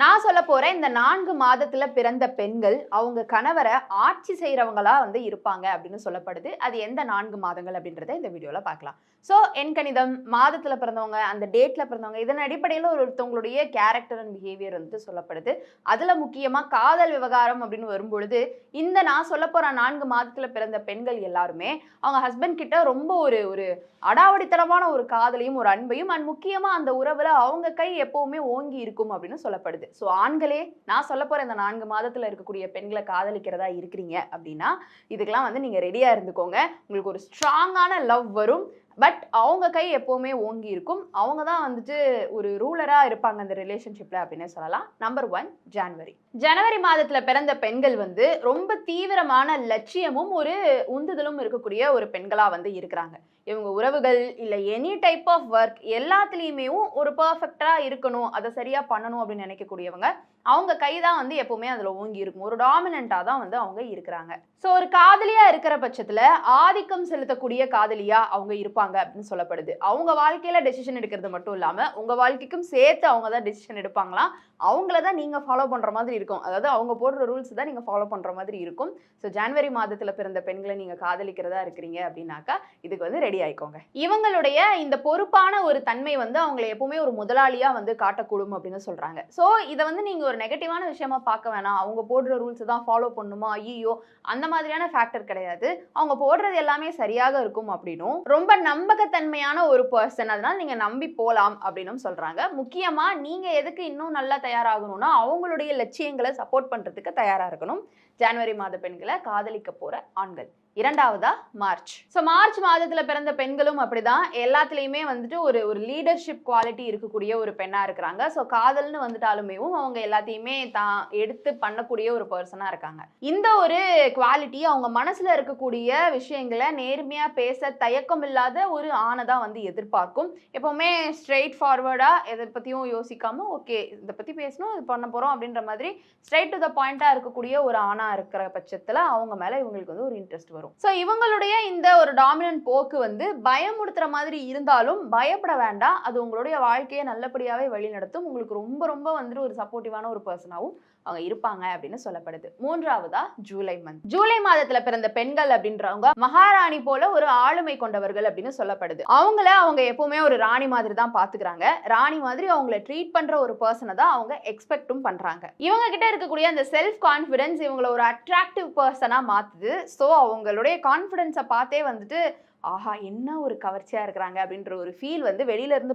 நான் சொல்ல போறேன் இந்த நான்கு மாதத்துல பிறந்த பெண்கள் அவங்க கணவரை ஆட்சி செய்கிறவங்களாக வந்து இருப்பாங்க அப்படின்னு சொல்லப்படுது. அது எந்த நான்கு மாதங்கள் அப்படின்றத இந்த வீடியோல பார்க்கலாம். ஸோ என் கணிதம் மாதத்துல பிறந்தவங்க அந்த டேட்ல பிறந்தவங்க இதன் அடிப்படையில் ஒரு ஒருத்தவங்களுடைய கேரக்டர் அண்ட் பிஹேவியர் வந்து சொல்லப்படுது. அதுல முக்கியமா காதல் விவகாரம் அப்படின்னு வரும்பொழுது இந்த நான் சொல்ல போற நான்கு மாதத்துல பிறந்த பெண்கள் எல்லாருமே அவங்க ஹஸ்பண்ட் கிட்ட ரொம்ப ஒரு ஒரு அடாவடித்தனமான ஒரு காதலையும் ஒரு அன்பையும் அண்ட் முக்கியமா அந்த உறவுல அவங்க கை எப்பவுமே ஓங்கி இருக்கும் அப்படின்னு சொல்லப்படுது. ஸோ ஆண்களே நான் சொல்ல போகிற இந்த நான்கு மாதத்தில் இருக்கக்கூடிய பெண்களை காதலிக்கிறதா இருக்கிறீங்க அப்படின்னா இதுக்கெல்லாம் வந்து நீங்கள் ரெடியாக இருந்துக்கோங்க. உங்களுக்கு ஒரு ஸ்ட்ராங்கான லவ் வரும். பட் அவங்க கை எப்போவுமே ஓங்கி இருக்கும். அவங்க தான் வந்துட்டு ஒரு ரூலராக இருப்பாங்க அந்த ரிலேஷன்ஷிப்பில் அப்படின்னு சொல்லலாம். நம்பர் ஒன் ஜனவரி. ஜனவரி மாதத்தில் பிறந்த பெண்கள் வந்து ரொம்ப தீவிரமான லட்சியமும் ஒரு உந்துதலும் இருக்கக்கூடிய ஒரு பெண்களாக வந்து இருக்கிறாங்க. இவங்க உறவுகள் இல்லை எனி டைப் ஆஃப் ஒர்க் எல்லாத்துலேயுமே ஒரு பர்ஃபெக்டாக இருக்கணும் அதை சரியாக பண்ணணும் அப்படின்னு நினைக்கக்கூடியவங்க அவங்க கை தான் வந்து எப்போவுமே அதில் ஓங்கி இருக்கும். ஒரு டாமினண்ட்டாக தான் வந்து அவங்க இருக்கிறாங்க. ஸோ ஒரு காதலியாக இருக்கிற பட்சத்தில் ஆதிக்கம் செலுத்தக்கூடிய காதலியாக அவங்க இருப்பாங்க. அப்படின்னு சொல்லப்படுது. அவங்க வாழ்க்கையில் டெசிஷன் எடுக்கிறது மட்டும் இல்லாமல் உங்கள் வாழ்க்கைக்கும் சேர்த்து அவங்க தான் டெசிஷன் எடுப்பாங்களாம் அவங்கள தான் நீங்கள் ஃபாலோ பண்ணுற மாதிரி இருக்கும். அதாவது அவங்க போடுற ரூல்ஸ் தான் நீங்கள் ஃபாலோ பண்ணுற மாதிரி இருக்கும். ஸோ ஜனவரி மாதத்தில் பிறந்த பெண்களை நீங்கள் காதலிக்கிறதா இருக்கிறீங்க அப்படின்னாக்கா இதுக்கு வந்து ரெடி ஆயிக்கோங்க. இவங்களுடைய இந்த பொறுப்பான ஒரு தன்மை வந்து அவங்களை எப்பவுமே ஒரு முதலாளியாக வந்து காட்டக்கூடும் அப்படின்னு சொல்கிறாங்க ஸோ இதை வந்து நீங்கள் ஒரு நெகட்டிவான விஷயமா பார்க்க வேணாம். அவங்க போடுற ரூல்ஸ் தான் ஃபாலோ பண்ணுமா? ஐயோ அந்த மாதிரியான ஃபேக்டர் கிடையாது. அவங்க போடுறது எல்லாமே சரியாக இருக்கும் அப்படின்னும். ரொம்ப நம்பகத்தன்மையான ஒரு பர்சன் அதனால் நீங்கள் நம்பி போகலாம் அப்படின்னும் சொல்கிறாங்க முக்கியமாக நீங்கள் எதுக்கு இன்னும் நல்லா தயாராகணும்னா அவங்களுடைய லட்சியங்களை சப்போர்ட் பண்ணுறதுக்கு தயாராக இருக்கணும். ஜனவரி மாத பெண்களை காதலிக்க போகிற ஆண்கள். இரண்டாவதா மார்ச். ஸோ மார்ச் மாதத்தில் பிறந்த பெண்களும் அப்படிதான். எல்லாத்துலேயுமே வந்துட்டு ஒரு ஒரு லீடர்ஷிப் குவாலிட்டி இருக்கக்கூடிய ஒரு பெண்ணாக இருக்கிறாங்க. ஸோ காதல்னு வந்துட்டாலுமேவும் அவங்க எல்லாத்தையுமே தான் எடுத்து பண்ணக்கூடிய ஒரு பர்சனாக இருக்காங்க. இந்த ஒரு குவாலிட்டி அவங்க மனசில் இருக்கக்கூடிய விஷயங்களை நேர்மையாக பேச தயக்கம் இல்லாத ஒரு ஆணை தான் வந்து எதிர்பார்க்கும். எப்போவுமே ஸ்ட்ரெயிட் ஃபார்வர்டாக எதை பற்றியும் யோசிக்காமல் ஓகே இதை பற்றி பேசணும் இது பண்ண போகிறோம் அப்படின்ற மாதிரி ஸ்ட்ரெயிட் டு த பாயிண்ட்டாக இருக்கக்கூடிய ஒரு ஆணாக இருக்கிற பட்சத்தில் அவங்க மேலே இவங்களுக்கு வந்து ஒரு இன்ட்ரெஸ்ட் வரும். ஸோ இவங்களுடைய இந்த ஒரு டாமினன்ட் போக்கு வந்து பயமுடுத்துற மாதிரி இருந்தாலும் பயப்பட வேண்டாம். அது உங்களுடைய வாழ்க்கையை நல்லபடியாவே வழிநடத்தும். உங்களுக்கு ரொம்ப ரொம்ப வந்துட்டு ஒரு சப்போர்ட்டிவான ஒரு பர்சனாகவும் அவங்க இருப்பாங்க அப்படின்னு சொல்லப்படுது. மூன்றாவதா ஜூலை மந்த் ஜூலை மாதத்துல பிறந்த பெண்கள் அப்படின்றவங்க மகாராணி போல ஒரு ஆளுமை கொண்டவர்கள் அப்படின்னு சொல்லப்படுது. அவங்கள அவங்க எப்பவுமே ஒரு ராணி மாதிரி தான் பாத்துக்கிறாங்க. ராணி மாதிரி அவங்கள ட்ரீட் பண்ற ஒரு பர்சனை தான் அவங்க எக்ஸ்பெக்டும் பண்றாங்க. இவங்க கிட்ட இருக்கக்கூடிய அந்த செல்ஃப் கான்ஃபிடன்ஸ் இவங்கள ஒரு அட்ராக்டிவ் பர்சனா மாத்துது. ஸோ அவங்க அவங்களுடைய கான்ஃபிடென்ஸை பார்த்தே வந்துட்டு ஆஹா என்ன ஒரு கவர்ச்சியாக இருக்கிறாங்க? அப்படின்ற ஒரு ஃபீல் வந்து வெளியில இருந்து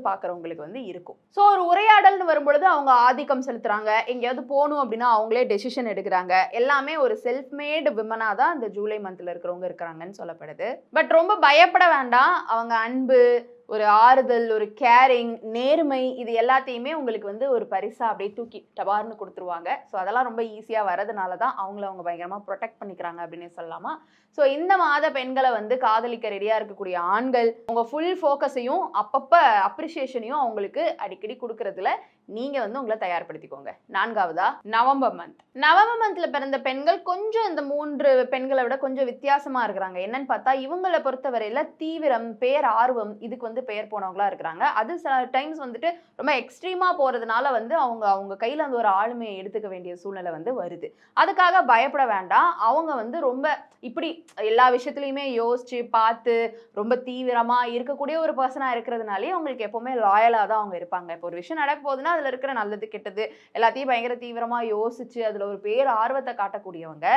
வந்து இருக்கும். ஸோ ஒரு உரையாடல்னு வரும்பொழுது அவங்க ஆதிக்கம் செலுத்துறாங்க. எங்கேயாவது போகணும் அப்படின்னா அவங்களே டெசிஷன் எடுக்கிறாங்க. எல்லாமே ஒரு செல்ஃப் மேடு விமனாக தான் இந்த ஜூலை மந்தில் இருக்கிறவங்க இருக்கிறாங்கன்னு சொல்லப்படுது. பட் ரொம்ப பயப்பட வேண்டாம். அவங்க அன்பு ஒரு ஆறுதல் ஒரு கேரிங் நேர்மை இது எல்லாத்தையுமே உங்களுக்கு வந்து ஒரு பரிசாக அப்படியே தூக்கி டபார்னு கொடுத்துருவாங்க. ஸோ அதெல்லாம் ரொம்ப ஈஸியாக வரதுனால தான் அவங்கள அவங்க பயங்கரமாக ப்ரொடெக்ட் பண்ணிக்கிறாங்க அப்படின்னு சொல்லலாமா? ஸோ இந்த மாத பெண்களை வந்து காதலிக்க ரெடியாக இருக்கக்கூடிய ஆண்கள் உங்கள் ஃபுல் ஃபோக்கஸையும் அப்பப்போ அப்ரிஷியேஷனையும் அவங்களுக்கு அடிக்கடி கொடுக்கறதுல நீங்க வந்து உங்களை தயார்படுத்திக்கோங்க. நான்காவதா? நவம்பர் மந்த் நவம்பர் மந்த்ல பிறந்த பெண்கள் கொஞ்சம் இந்த மூன்று பெண்களை விட கொஞ்சம் வித்தியாசமா இருக்கிறாங்க. என்னன்னு பார்த்தா இவங்களை பொறுத்தவரையில தீவிரம் பேர் ஆர்வம் இதுக்கு வந்து பெயர் போனவங்களா இருக்கிறாங்க. அது சில டைம்ஸ் வந்துட்டு ரொம்ப எக்ஸ்ட்ரீமா போறதுனால வந்து அவங்க அவங்க கையில அந்த ஒரு ஆளுமையை எடுத்துக்க வேண்டிய சூழ்நிலை வந்து வருது. அதுக்காக பயப்பட வேண்டாம். அவங்க வந்து ரொம்ப இப்படி எல்லா விஷயத்துலையுமே யோசிச்சு பார்த்து ரொம்ப தீவிரமா இருக்கக்கூடிய ஒரு பர்சனா இருக்கிறதுனாலே அவங்களுக்கு எப்பவுமே லாயலா தான் அவங்க இருப்பாங்க. இப்போ ஒரு விஷயம் நடக்க போகுதுன்னா அதில் இருக்கிற நல்லது கெட்டது எல்லாத்தையும் பயங்கர தீவிரமாக யோசிச்சு அதில் ஒரு பேர் ஆர்வத்தை காட்டக்கூடியவங்க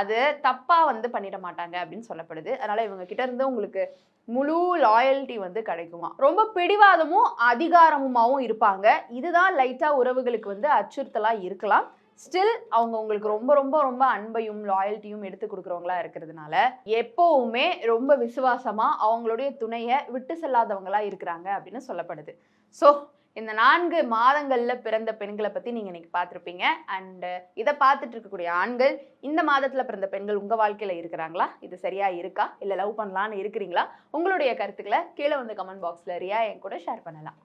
அது தப்பாக வந்து பண்ணிட மாட்டாங்க அப்படின்னு சொல்லப்படுது. அதனால் இவங்க கிட்ட இருந்து உங்களுக்கு முழு லாயல்ட்டி வந்து கிடைக்குமா? ரொம்ப பிடிவாதமும் அதிகாரமுமாவும் இருப்பாங்க. இதுதான் லைட்டாக உறவுகளுக்கு வந்து அச்சுறுத்தலாக இருக்கலாம். ஸ்டில் அவங்க உங்களுக்கு ரொம்ப ரொம்ப ரொம்ப அன்பையும் லாயல்ட்டியும் எடுத்து கொடுக்குறவங்களா இருக்கிறதுனால எப்போவுமே ரொம்ப விசுவாசமாக அவங்களுடைய துணையை விட்டு செல்லாதவங்களா இருக்கிறாங்க அப்படின்னு சொல்லப்படுது. ஸோ இந்த நான்கு மாதங்களில் பிறந்த பெண்களை பற்றி நீங்கள் இன்றைக்கி பார்த்துருப்பீங்க. அண்ட் இதை பார்த்துட்டு இருக்கக்கூடிய ஆண்கள் இந்த மாதத்தில் பிறந்த பெண்கள் உங்கள் வாழ்க்கையில் இருக்கிறாங்களா? இது சரியாக இருக்கா? இல்லை லவ் பண்ணலான்னு இருக்கிறீங்களா? உங்களுடைய கருத்துக்களை கீழே வந்து கமெண்ட் பாக்ஸில் ரியா என் கூட ஷேர் பண்ணலாம்.